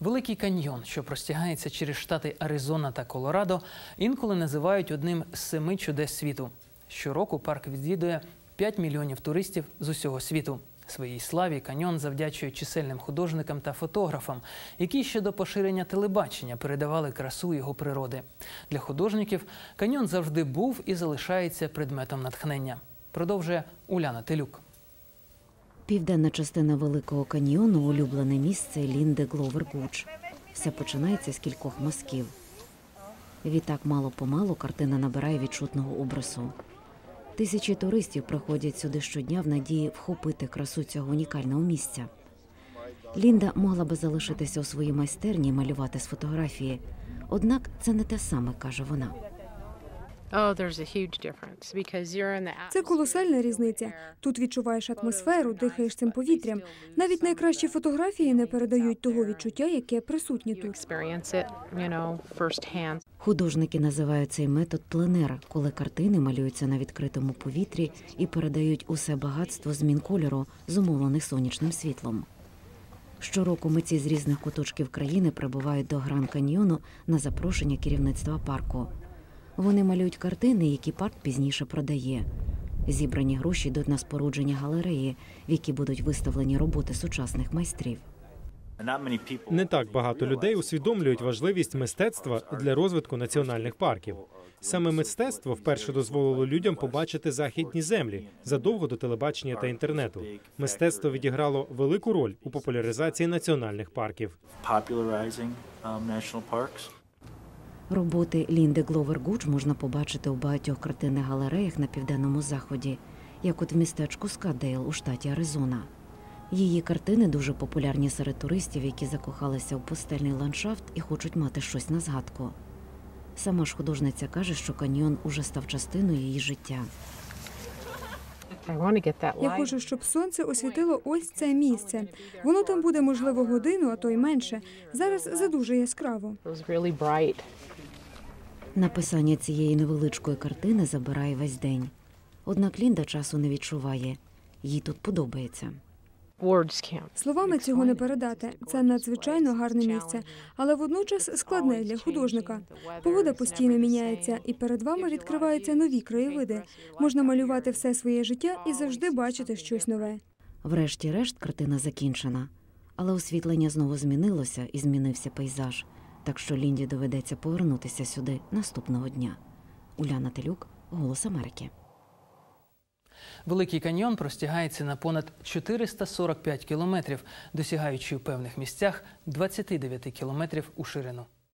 Великий каньйон, що простягається через штати Аризона та Колорадо, інколи називають одним з семи чудес світу. Щороку парк відвідує 5 мільйонів туристів з усього світу. Своїй славі каньйон завдячує чисельним художникам та фотографам, які ще до поширення телебачення передавали красу його природи. Для художників каньйон завжди був і залишається предметом натхнення. Продовжує Уляна Телюк. Південна частина Великого каньйону улюблене місце Лінди Гловер Гуч. Все починається з кількох мазків. Відтак мало помалу картина набирає відчутного образу. Тисячі туристів приходять сюди щодня в надії вхопити красу цього унікального місця. Лінда могла би залишитися у своїй майстерні і малювати з фотографії. Однак це не те саме, каже вона. Це колосальна різниця. Тут відчуваєш атмосферу, дихаєш цим повітрям. Навіть найкращі фотографії не передають того відчуття, яке присутнє тут. experience it, you know, firsthand. Художники називають цей метод пленера, коли картини малюються на відкритому повітрі і передають усе багатство змін кольору, зумовлених сонячним світлом. Щороку митці з різних куточків країни прибувають до Гран Каньйону на запрошення керівництва парку. Вони малюють картини, які парк пізніше продає. Зібрані гроші йдуть на спорудження галереї, в якій будуть виставлені роботи сучасних майстрів. Не так багато людей усвідомлюють важливість мистецтва для розвитку національних парків. Саме мистецтво вперше дозволило людям побачити західні землі задовго до телебачення та інтернету. Мистецтво відіграло велику роль у популяризації національних парків. Роботи Лінди Гловер Гуч можна побачити у багатьох картинних галереях на південному заході, як от в містечку Скадейл у штаті Аризона. Її картини дуже популярні серед туристів, які закохалися у пустельний ландшафт і хочуть мати щось на згадку. Сама ж художниця каже, що каньйон уже став частиною її життя. Я хочу, щоб сонце освітило ось це місце. Воно там буде, можливо, годину, а то й менше. Зараз задуже яскраво. Написання цієї невеличкої картини забирає весь день. Однак Лінда часу не відчуває. Їй тут подобається. Словами цього не передати. Це надзвичайно гарне місце, але водночас складне для художника. Погода постійно міняється, і перед вами відкриваються нові краєвиди. Можна малювати все своє життя і завжди бачити щось нове. Врешті-решт картина закінчена, але освітлення знову змінилося і змінився пейзаж, так що Лінді доведеться повернутися сюди наступного дня. Уляна Телюк, Голос Америки. Великий каньйон простягається на понад 445 кілометрів, досягаючи у певних місцях 29 кілометрів у ширину.